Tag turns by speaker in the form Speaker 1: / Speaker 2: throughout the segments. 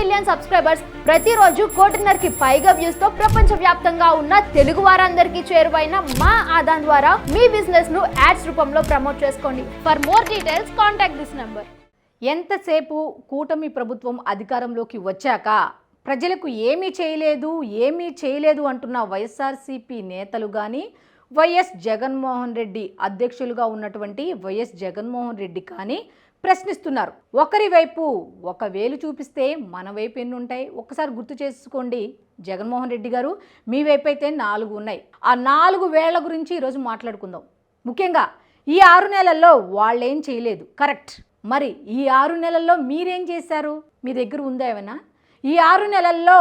Speaker 1: Million subscribers ప్రతిరోజు కోటిన్నరకి పైగా వ్యూస్తో ప్రపంచ వ్యాప్తంగా ఉన్న తెలుగు వారందరికీ చేరువైన మా ఆదాన్ ద్వారా మీ బిజినెస్ను యాడ్స్ రూపంలో ప్రమోట్ చేసుకోండి. For more details contact this number
Speaker 2: ఎంతసేపు కూటమి ప్రభుత్వం అధికారంలోకి వచ్చాక ప్రజలకు ఏమీ చేయలేదు ఏమీ చేయలేదు అంటున్న వైఎస్ఆర్సీపీ నేతలు కానీ వైఎస్ జగన్మోహన్ రెడ్డి అధ్యక్షులుగా ఉన్నటువంటి వైఎస్ జగన్మోహన్ రెడ్డి కానీ ప్రశ్నిస్తున్నారు. ఒకరి వైపు ఒక వేలు చూపిస్తే మన వైపు ఎన్ని ఉంటాయి ఒక్కసారి గుర్తు చేసుకోండి జగన్మోహన్ రెడ్డి గారు. మీ వైపు అయితే నాలుగు ఉన్నాయి. ఆ నాలుగు వేళ్ళ గురించి ఈరోజు మాట్లాడుకుందాం. ముఖ్యంగా ఈ ఆరు నెలల్లో వాళ్ళేం చేయలేదు. కరెక్ట్. మరి ఈ ఆరు నెలల్లో మీరేం చేశారు? మీ దగ్గర ఉందా ఏమైనా? ఈ ఆరు నెలల్లో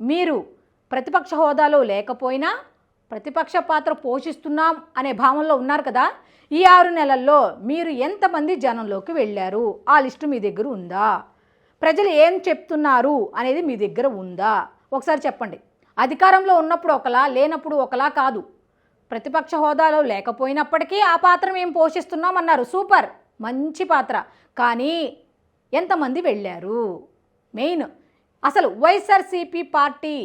Speaker 2: మీరు ప్రతిపక్ష హోదాలో లేకపోయినా ప్రతిపక్ష పాత్ర పోషిస్తున్నాం అనే భావంలో ఉన్నారు కదా? ఈ ఆరు నెలల్లో మీరు ఎంతమంది జనంలోకి వెళ్ళారు? ఆ లిస్టు మీ దగ్గర ఉందా? ప్రజలు ఏం చెప్తున్నారు అనేది మీ దగ్గర ఉందా? ఒకసారి చెప్పండి. అధికారంలో ఉన్నప్పుడు ఒకలా లేనప్పుడు ఒకలా కాదు. ప్రతిపక్ష హోదాలో లేకపోయినప్పటికీ ఆ పాత్ర మేము పోషిస్తున్నాం అన్నారు సూపర్! మంచి పాత్ర. కానీ ఎంతమంది వెళ్ళారు? మెయిన్. అసలు వైఎస్ఆర్సీపీ పార్టీ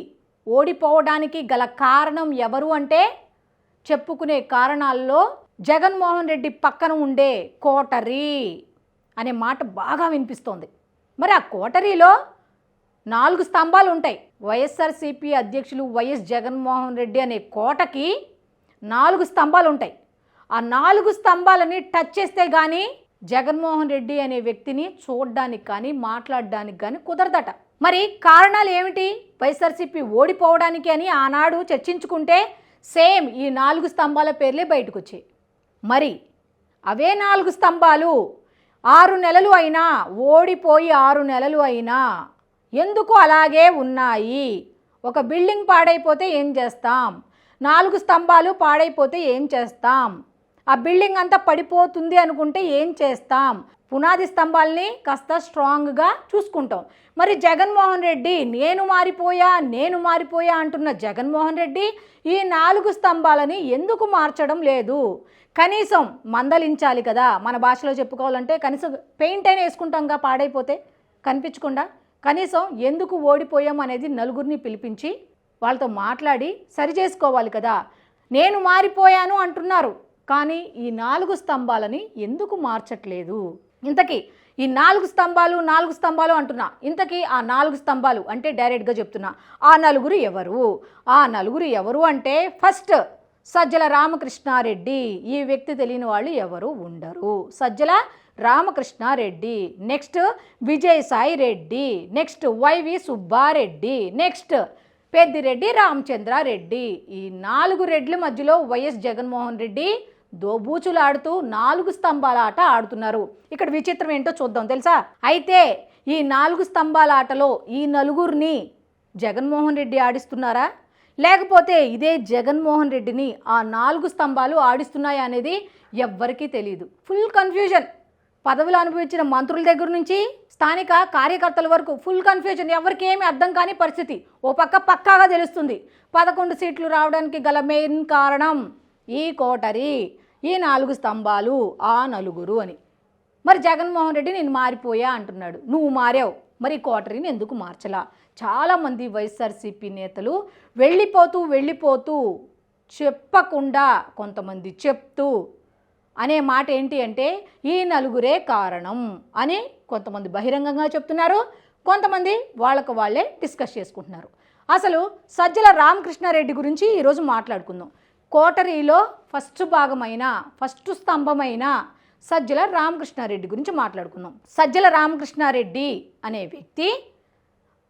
Speaker 2: ఓడిపోవడానికి గల కారణం ఎవరు అంటే చెప్పుకునే కారణాల్లో జగన్మోహన్ రెడ్డి పక్కన ఉండే కోటరీ అనే మాట బాగా వినిపిస్తోంది. మరి ఆ కోటరీలో నాలుగు స్తంభాలు ఉంటాయి. వైఎస్ఆర్సీపీ అధ్యక్షులు వైఎస్ జగన్మోహన్ రెడ్డి అనే కోటకి నాలుగు స్తంభాలు ఉంటాయి. ఆ నాలుగు స్తంభాలని టచ్ చేస్తే కానీ జగన్మోహన్ రెడ్డి అనే వ్యక్తిని చూడడానికి కానీ మాట్లాడడానికి కానీ కుదరదట. మరి కారణాలు ఏమిటి వైఎస్ఆర్సీపీ ఓడిపోవడానికి అని ఆనాడు చర్చించుకుంటే సేమ్ ఈ నాలుగు స్తంభాల పేర్లే బయటకు వచ్చాయి మరి అవే నాలుగు స్తంభాలు ఆరు నెలలు అయినా ఓడిపోయి ఆరు నెలలు అయినా ఎందుకు అలాగే ఉన్నాయి? ఒక బిల్డింగ్ పాడైపోతే ఏం చేస్తాం? నాలుగు స్తంభాలు పాడైపోతే ఏం చేస్తాం? ఆ బిల్డింగ్ అంతా పడిపోతుంది అనుకుంటే ఏం చేస్తాం? పునాది స్తంభాల్ని కాస్త స్ట్రాంగ్గా చూసుకుంటాం. మరి జగన్మోహన్ రెడ్డి నేను మారిపోయా నేను మారిపోయా అంటున్న జగన్మోహన్ రెడ్డి ఈ నాలుగు స్తంభాలని ఎందుకు మార్చడం లేదు? కనీసం మందలించాలి కదా. మన భాషలో చెప్పుకోవాలంటే కనీసం పెయింట్ అయినా వేసుకుంటాంగా పాడైపోతే కనిపించకుండా. కనీసం ఎందుకు ఓడిపోయాం అనేది నలుగురిని పిలిపించి వాళ్ళతో మాట్లాడి సరి చేసుకోవాలి కదా. నేను మారిపోయాను అంటున్నారు. కానీ ఈ నాలుగు స్తంభాలని ఎందుకు మార్చట్లేదు? ఇంతకీ ఈ నాలుగు స్తంభాలు నాలుగు స్తంభాలు అంటున్నా. ఇంతకీ ఆ నాలుగు స్తంభాలు అంటే డైరెక్ట్గా చెప్తున్నా. ఆ నలుగురు ఎవరు? ఆ నలుగురు ఎవరు అంటే ఫస్ట్ సజ్జల రామకృష్ణారెడ్డి. ఈ వ్యక్తి తెలియని వాళ్ళు ఎవరు ఉండరు. Sajjala Ramakrishna Reddy. Next Vijayasai Reddy next YV Subba Reddy. Next Peddireddy Ramachandra Reddy. ఈ నాలుగు రెడ్ల మధ్యలో వైఎస్ జగన్మోహన్ రెడ్డి దోబూచులాడుతూ నాలుగు స్తంభాల ఆట ఆడుతున్నారు. ఇక్కడ విచిత్రం ఏంటో చూద్దాం తెలుసా? అయితే ఈ నాలుగు స్తంభాల ఆటలో ఈ నలుగురిని జగన్మోహన్ రెడ్డి ఆడిస్తున్నారా? లేకపోతే ఇదే జగన్మోహన్ రెడ్డిని ఆ నాలుగు స్తంభాలు ఆడిస్తున్నాయా అనేది ఎవ్వరికీ తెలియదు ఫుల్ కన్ఫ్యూజన్. పదవులు అనుభవించిన మంత్రుల దగ్గర నుంచి స్థానిక కార్యకర్తల వరకు ఫుల్ కన్ఫ్యూజన్. ఎవరికి ఏమి అర్థం కాని పరిస్థితి. ఓ పక్క పక్కాగా తెలుస్తుంది. పదకొండు సీట్లు రావడానికి గల మెయిన్ కారణం ఈ కోటరీ ఈ నాలుగు స్తంభాలు ఆ నలుగురు అని. మరి జగన్మోహన్ రెడ్డి నేను మారిపోయా అంటున్నాడు. నువ్వు మారావు. మరి ఈ కోటరీని ఎందుకు మార్చలా? చాలామంది వైఎస్ఆర్సీపీ నేతలు వెళ్ళిపోతూ వెళ్ళిపోతూ చెప్పకుండా కొంతమంది చెప్తూ అనే మాట ఏంటి అంటే ఈ నలుగురే కారణం అని కొంతమంది బహిరంగంగా చెప్తున్నారు. కొంతమంది వాళ్ళకు వాళ్ళే డిస్కస్ చేసుకుంటున్నారు. అసలు సజ్జల రామకృష్ణారెడ్డి గురించి ఈరోజు మాట్లాడుకుందాం. కోటరీలో ఫస్ట్ భాగమైన ఫస్ట్ స్తంభమైన సజ్జల రామకృష్ణారెడ్డి గురించి మాట్లాడుకుందాం. సజ్జల రామకృష్ణారెడ్డి అనే వ్యక్తి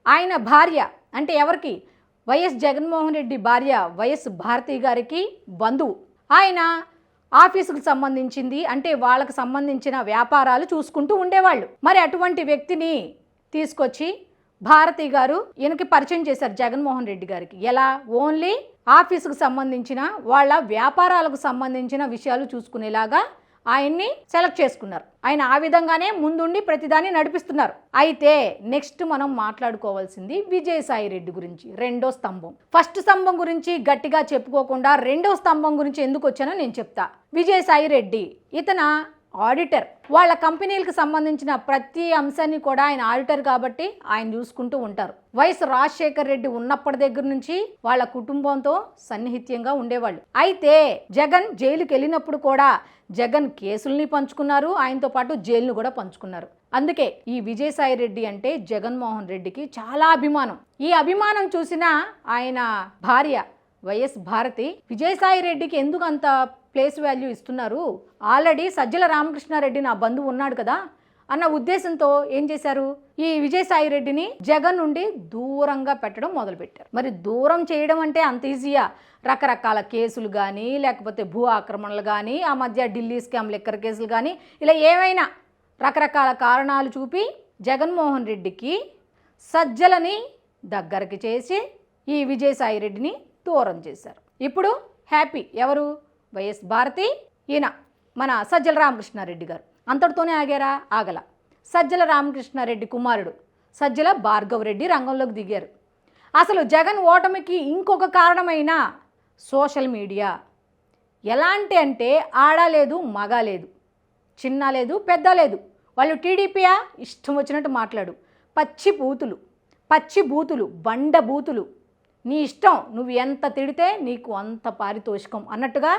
Speaker 2: ఆయన భార్య అంటే ఎవరికి? వైఎస్ జగన్మోహన్ రెడ్డి భార్య వైఎస్ భారతి గారికి బంధువు. ఆయన ఆఫీసుకు సంబంధించింది అంటే వాళ్ళకు సంబంధించిన వ్యాపారాలు చూసుకుంటూ ఉండేవాళ్ళు. మరి అటువంటి వ్యక్తిని తీసుకొచ్చి భారతి గారు ఈయనకి పరిచయం చేశారు జగన్మోహన్ రెడ్డి గారికి. ఎలా? ఓన్లీ ఆఫీసుకు సంబంధించిన వాళ్ళ వ్యాపారాలకు సంబంధించిన విషయాలు చూసుకునేలాగా ఆయన్ని సెలెక్ట్ చేసుకున్నారు. ఆయన ఆ విధంగానే ముందుండి ప్రతిదాన్ని నడిపిస్తున్నారు. అయితే నెక్స్ట్ మనం మాట్లాడుకోవాల్సింది విజయసాయి రెడ్డి గురించి రెండో స్తంభం. ఫస్ట్ స్తంభం గురించి గట్టిగా చెప్పుకోకుండా రెండో స్తంభం గురించి ఎందుకు వచ్చానో నేను చెప్తా. విజయసాయి రెడ్డి ఇతన ఆడిటర్. వాళ్ళ కంపెనీలకు సంబంధించిన ప్రతి అంశాన్ని కూడా ఆయన ఆడిటర్ కాబట్టి ఆయన చూసుకుంటూ ఉంటారు. వైఎస్ రాజశేఖర్ రెడ్డి ఉన్నప్పటి దగ్గర నుంచి వాళ్ళ కుటుంబంతో సన్నిహిత్యంగా ఉండేవాళ్ళు. అయితే జగన్ జైలుకి వెళ్ళినప్పుడు కూడా జగన్ కేసుల్ని పంచుకున్నారు ఆయనతో పాటు జైలును కూడా పంచుకున్నారు. అందుకే ఈ విజయసాయి రెడ్డి అంటే జగన్మోహన్ రెడ్డికి చాలా అభిమానం. ఈ అభిమానం చూసిన ఆయన భార్య వైఎస్ భారతి విజయసాయి రెడ్డికి ఎందుకు అంత ప్లేస్ వాల్యూ ఇస్తున్నారు? ఆల్రెడీ సజ్జల రామకృష్ణారెడ్డి నా బంధువు ఉన్నాడు కదా అన్న ఉద్దేశంతో ఏం చేశారు? ఈ విజయసాయి రెడ్డిని జగన్ నుండి దూరంగా పెట్టడం మొదలుపెట్టారు. మరి దూరం చేయడం అంటే అంత ఈజీయా? రకరకాల కేసులు కానీ లేకపోతే భూ ఆక్రమణలు కానీ ఆ మధ్య ఢిల్లీ స్కామ్ లెక్కర్ కేసులు కానీ ఇలా ఏమైనా రకరకాల కారణాలు చూపి జగన్మోహన్ రెడ్డికి సజ్జలని దగ్గరికి చేసి ఈ విజయసాయి రెడ్డిని దూరం చేశారు. ఇప్పుడు హ్యాపీ ఎవరు? వైఎస్ భారతి ఈయన మన సజ్జల రామకృష్ణారెడ్డి గారు. అంతటితోనే ఆగారా? ఆగల. సజ్జల రామకృష్ణారెడ్డి కుమారుడు సజ్జల భార్గవరెడ్డి రంగంలోకి దిగారు. అసలు జగన్ ఓటమికి ఇంకొక కారణమైన సోషల్ మీడియా. ఎలాంటి అంటే ఆడ లేదు మగ లేదు చిన్న లేదు పెద్ద లేదు. వాళ్ళు టీడీపీయా? ఇష్టం వచ్చినట్టు మాట్లాడు. పచ్చి బూతులు పచ్చి బూతులు బండ బూతులు. నీ ఇష్టం నువ్వు ఎంత తిడితే నీకు అంత పారితోషికం. అన్నట్టుగా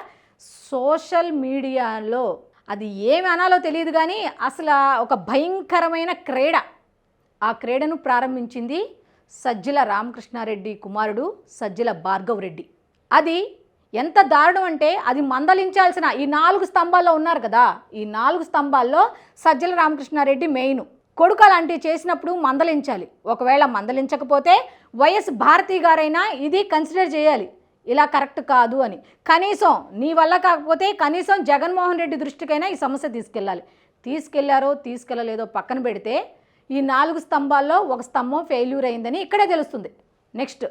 Speaker 2: సోషల్ మీడియాలో అది ఏమి అనాలో తెలియదు కానీ అసలు ఒక భయంకరమైన క్రీడ ఆ క్రీడను ప్రారంభించింది సజ్జల రామకృష్ణారెడ్డి కుమారుడు సజ్జల భార్గవ్ రెడ్డి. అది ఎంత దారుణం అంటే అది మందలించాల్సిన ఈ నాలుగు స్తంభాల్లో ఉన్నారు కదా ఈ నాలుగు స్తంభాల్లో సజ్జల రామకృష్ణారెడ్డి మెయిన్. కొడుకు అలాంటివి చేసినప్పుడు మందలించాలి. ఒకవేళ మందలించకపోతే వైఎస్ భారతి గారైనా ఇది కన్సిడర్ చేయాలి. ఇలా కరెక్ట్ కాదు అని. కనీసం నీ వల్ల కాకపోతే కనీసం జగన్మోహన్ రెడ్డి దృష్టికైనా ఈ సమస్య తీసుకెళ్ళాలి. తీసుకెళ్ళారో తీసుకెళ్ళలేదో పక్కన పెడితే ఈ నాలుగు స్తంభాల్లో ఒక స్తంభం ఫెయిల్యూర్ అయిందని ఇక్కడే తెలుస్తుంది. నెక్స్ట్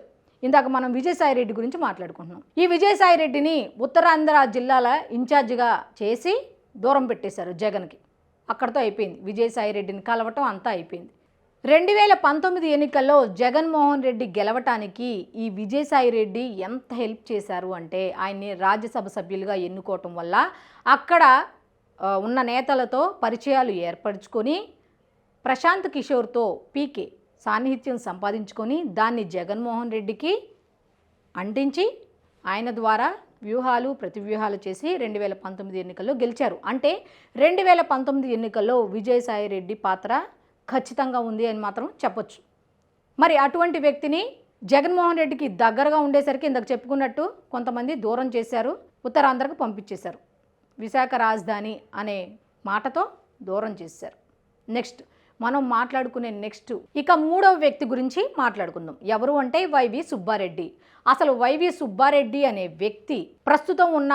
Speaker 2: ఇందాక మనం విజయసాయి రెడ్డి గురించి మాట్లాడుకుంటున్నాం. ఈ విజయసాయి రెడ్డిని ఉత్తరాంధ్ర జిల్లాల ఇన్ఛార్జిగా చేసి దూరం పెట్టేశారు జగన్కి. అక్కడతో అయిపోయింది. విజయసాయి రెడ్డిని కలవటం అంతా అయిపోయింది. రెండు వేల పంతొమ్మిది ఎన్నికల్లో జగన్మోహన్ రెడ్డి గెలవటానికి ఈ విజయసాయి రెడ్డి ఎంత హెల్ప్ చేశారు అంటే ఆయన్ని రాజ్యసభ సభ్యులుగా ఎన్నుకోవటం వల్ల అక్కడ ఉన్న నేతలతో పరిచయాలు ఏర్పరచుకొని ప్రశాంత్ కిషోర్తో పీకే సాన్నిహిత్యం సంపాదించుకొని దాన్ని జగన్మోహన్ రెడ్డికి అంటించి ఆయన ద్వారా వ్యూహాలు ప్రతివ్యూహాలు చేసి రెండు వేల పంతొమ్మిది ఎన్నికల్లో గెలిచారు. అంటే రెండు వేల పంతొమ్మిది ఎన్నికల్లో విజయసాయి రెడ్డి పాత్ర ఖచ్చితంగా ఉంది అని మాత్రం చెప్పొచ్చు. మరి అటువంటి వ్యక్తిని జగన్మోహన్ రెడ్డికి దగ్గరగా ఉండేసరికి ఇందాక చెప్పుకున్నట్టు కొంతమంది దూరం చేశారు ఉత్తరాంధ్రకు పంపించేశారు. విశాఖ రాజధాని అనే మాటతో దూరం చేశారు. నెక్స్ట్ మనం మాట్లాడుకునే నెక్స్ట్ ఇక మూడవ వ్యక్తి గురించి మాట్లాడుకుందాం. ఎవరు అంటే వైవి సుబ్బారెడ్డి. అసలు వైవి సుబ్బారెడ్డి అనే వ్యక్తి ప్రస్తుతం ఉన్న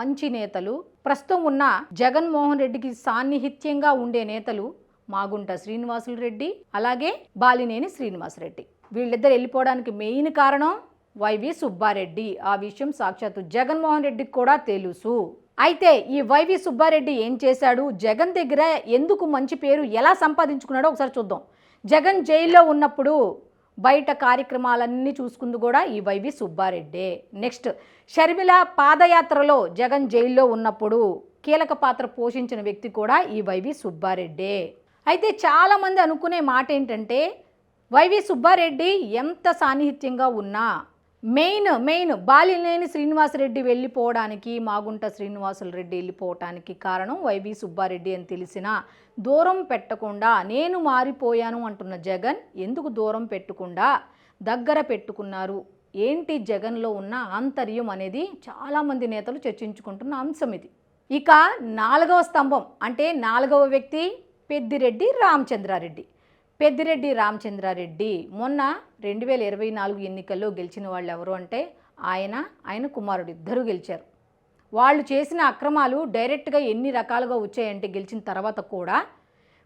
Speaker 2: మంచి నేతలు ప్రస్తుతం ఉన్న జగన్మోహన్ రెడ్డికి సాన్నిహిత్యంగా ఉండే నేతలు మాగుంట శ్రీనివాసులు రెడ్డి అలాగే బాలినేని శ్రీనివాసరెడ్డి వీళ్ళిద్దరు వెళ్ళిపోవడానికి మెయిన్ కారణం వైవి సుబ్బారెడ్డి. ఆ విషయం సాక్షాత్తు జగన్మోహన్ రెడ్డికి కూడా తెలుసు. అయితే ఈ వైవి సుబ్బారెడ్డి ఏం చేశాడు? జగన్ దగ్గర ఎందుకు మంచి పేరు ఎలా సంపాదించుకున్నాడో ఒకసారి చూద్దాం. జగన్ జైల్లో ఉన్నప్పుడు బయట కార్యక్రమాలన్నీ చూసుకుంది కూడా ఈ వైవి సుబ్బారెడ్డే. నెక్స్ట్ షర్మిల పాదయాత్రలో జగన్ జైల్లో ఉన్నప్పుడు కీలక పాత్ర పోషించిన వ్యక్తి కూడా ఈ వైవి సుబ్బారెడ్డే. అయితే చాలామంది అనుకునే మాట ఏంటంటే వైవి సుబ్బారెడ్డి ఎంత సాన్నిహిత్యంగా ఉన్నా మెయిన్ మెయిన్ బాలినేని శ్రీనివాసరెడ్డి వెళ్ళిపోవడానికి మాగుంట శ్రీనివాసులు రెడ్డి వెళ్ళిపోవటానికి కారణం వైవి సుబ్బారెడ్డి అని తెలిసిన దూరం పెట్టకుండా నేను మారిపోయాను అంటున్న జగన్ ఎందుకు దూరం పెట్టకుండా దగ్గర పెట్టుకున్నారు? ఏంటి జగన్లో ఉన్న ఆంతర్యం అనేది? చాలామంది నేతలు చర్చించుకుంటున్న అంశం ఇది. ఇక నాలుగవ స్తంభం అంటే నాలుగవ వ్యక్తి పెద్దిరెడ్డి రామచంద్రారెడ్డి. పెద్దిరెడ్డి రామచంద్రారెడ్డి మొన్న రెండు వేల ఇరవై నాలుగు ఎన్నికల్లో గెలిచిన వాళ్ళు ఎవరు అంటే ఆయన ఆయన కుమారుడు ఇద్దరు గెలిచారు. వాళ్ళు చేసిన అక్రమాలు డైరెక్ట్గా ఎన్ని రకాలుగా వచ్చాయంటే గెలిచిన తర్వాత కూడా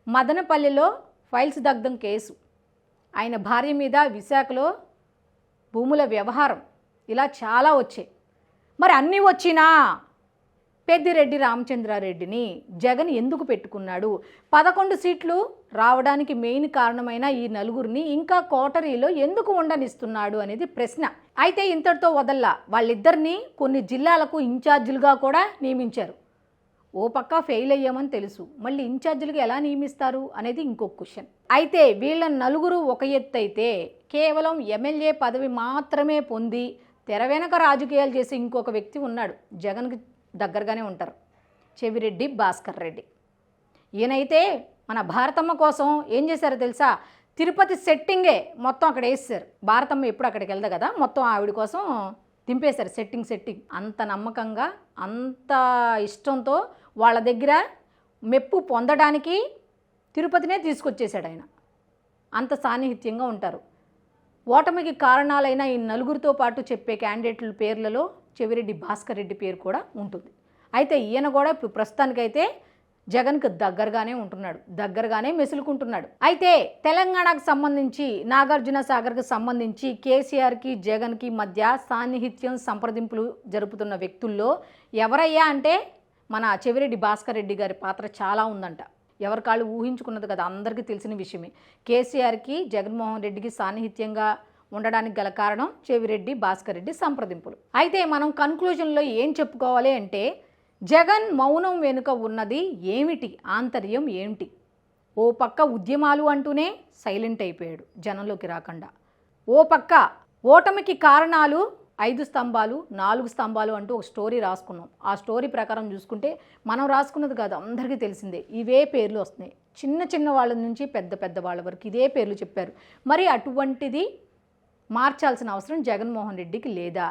Speaker 2: మదనపల్లిలో ఫైల్స్ దగ్ధం కేసు. ఆయన భార్య మీద విశాఖలో భూముల వ్యవహారం ఇలా చాలా వచ్చాయి. మరి అన్నీ వచ్చినా పెద్దిరెడ్డి రామచంద్రారెడ్డిని జగన్ ఎందుకు పెట్టుకున్నాడు? పదకొండు సీట్లు రావడానికి మెయిన్ కారణమైన ఈ నలుగురిని ఇంకా కోటరీలో ఎందుకు ఉండనిస్తున్నాడు అనేది ప్రశ్న. అయితే ఇంతటితో వదల్లా. వాళ్ళిద్దరిని కొన్ని జిల్లాలకు ఇన్ఛార్జీలుగా కూడా నియమించారు. ఓ పక్క ఫెయిల్ అయ్యామని తెలుసు. మళ్ళీ ఇన్ఛార్జీలుగా ఎలా నియమిస్తారు అనేది ఇంకొక క్వశ్చన్. అయితే వీళ్ళ నలుగురు ఒక ఎత్తు అయితే కేవలం ఎమ్మెల్యే పదవి మాత్రమే పొంది తెర వెనక రాజకీయాలు చేసే ఇంకొక వ్యక్తి ఉన్నాడు. జగన్కి దగ్గరగానే ఉంటారు. చెవిరెడ్డి భాస్కర్ రెడ్డి. ఈయనైతే మన భారతమ్మ కోసం ఏం చేశారో తెలుసా? తిరుపతి సెట్టింగే మొత్తం అక్కడ వేసేసారు భారతమ్మ ఎప్పుడు అక్కడికి వెళ్దా కదా? మొత్తం ఆవిడ కోసం దింపేశారు సెట్టింగ్ సెట్టింగ్. అంత నమ్మకంగా అంత ఇష్టంతో వాళ్ళ దగ్గర మెప్పు పొందడానికి తిరుపతినే తీసుకొచ్చేశాడు ఆయన. అంత సాన్నిహిత్యంగా ఉంటారు. ఓటమికి కారణాలైన ఈ నలుగురితో పాటు చెప్పే క్యాండిడేట్ల పేర్లలో చెవిరెడ్డి భాస్కర్ రెడ్డి పేరు కూడా ఉంటుంది. అయితే ఈయన కూడా ఇప్పుడు ప్రస్తుతానికైతే జగన్కు దగ్గరగానే ఉంటున్నాడు దగ్గరగానే మెసులుకుంటున్నాడు. అయితే తెలంగాణకు సంబంధించి నాగార్జున సాగర్కు సంబంధించి కేసీఆర్కి జగన్కి మధ్య సాన్నిహిత్యం సంప్రదింపులు జరుపుతున్న వ్యక్తుల్లో ఎవరయ్యా అంటే మన చెవిరెడ్డి భాస్కర్ రెడ్డి గారి పాత్ర చాలా ఉందంట. ఎవరి కాళ్ళు ఊహించుకున్నది కదా అందరికీ తెలిసిన విషయమే. కేసీఆర్కి జగన్మోహన్ రెడ్డికి సాన్నిహిత్యంగా ఉండడానికి గల కారణం చెవిరెడ్డి భాస్కర్ రెడ్డి సంప్రదింపులు. అయితే మనం కన్క్లూజన్లో ఏం చెప్పుకోవాలి అంటే జగన్ మౌనం వెనుక ఉన్నది ఏమిటి? ఆంతర్యం ఏమిటి? ఓ పక్క ఉద్యమాలు అంటూనే సైలెంట్ అయిపోయాడు జనంలోకి రాకుండా. ఓ పక్క ఓటమికి కారణాలు ఐదు స్తంభాలు నాలుగు స్తంభాలు అంటూ ఒక స్టోరీ రాసుకున్నాం. ఆ స్టోరీ ప్రకారం చూసుకుంటే మనం రాసుకున్నది కాదు అందరికీ తెలిసిందే. ఇవే పేర్లు వస్తున్నాయి. చిన్న చిన్న వాళ్ళ నుంచి పెద్ద పెద్ద వాళ్ళ వరకు ఇదే పేర్లు చెప్పారు. మరి అటువంటిది మార్చాల్సిన అవసరం జగన్మోహన్ రెడ్డికి లేదా?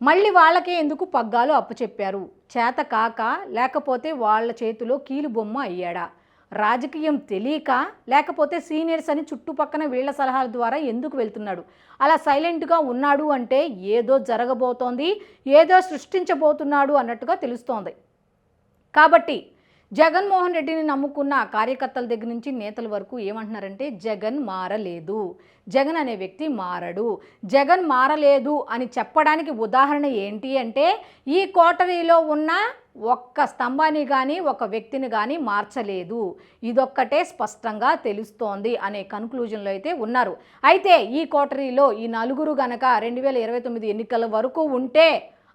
Speaker 2: మళ్ళీ వాళ్ళకే ఎందుకు పగ్గాలు అప్పచెప్పారు? చేత కాక లేకపోతే వాళ్ళ చేతిలో కీలుబొమ్మ అయ్యాడా? రాజకీయం తెలియక లేకపోతే సీనియర్స్ అని చుట్టుపక్కన వీళ్ళ సలహాల ద్వారా ఎందుకు వెళ్తున్నాడు? అలా సైలెంట్గా ఉన్నాడు అంటే ఏదో జరగబోతోంది ఏదో సృష్టించబోతున్నాడు అన్నట్టుగా తెలుస్తోంది. కాబట్టి జగన్మోహన్ రెడ్డిని నమ్ముకున్న కార్యకర్తల దగ్గర నుంచి నేతల వరకు ఏమంటున్నారంటే జగన్ మారలేదు. జగన్ అనే వ్యక్తి మారడు. జగన్ మారలేదు అని చెప్పడానికి ఉదాహరణ ఏంటి అంటే ఈ కోటరీలో ఉన్న ఒక్క స్తంభాన్ని కానీ ఒక వ్యక్తిని కానీ మార్చలేదు. ఇదొక్కటే స్పష్టంగా తెలుస్తోంది అనే కన్క్లూజన్లో అయితే ఉన్నారు. అయితే ఈ కోటరీలో ఈ నలుగురు గనక రెండు వేల ఇరవై తొమ్మిది ఎన్నికల వరకు ఉంటే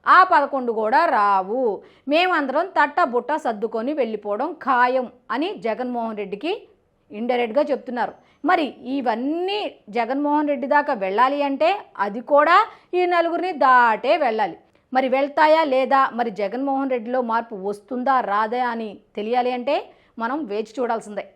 Speaker 2: ఆ పదకొండు కూడా రావు. మేమందరం తట్ట బుట్ట సర్దుకొని వెళ్ళిపోవడం ఖాయం అని జగన్మోహన్ రెడ్డికి ఇండైరెక్ట్గా చెప్తున్నారు. మరి ఇవన్నీ జగన్మోహన్ రెడ్డి దాకా వెళ్ళాలి అంటే అది కూడా ఈ నలుగురిని దాటే వెళ్ళాలి. మరి వెళ్తాయా లేదా? మరి జగన్మోహన్ రెడ్డిలో మార్పు వస్తుందా రాదా అని తెలియాలి అంటే మనం వేచి చూడాల్సిందే.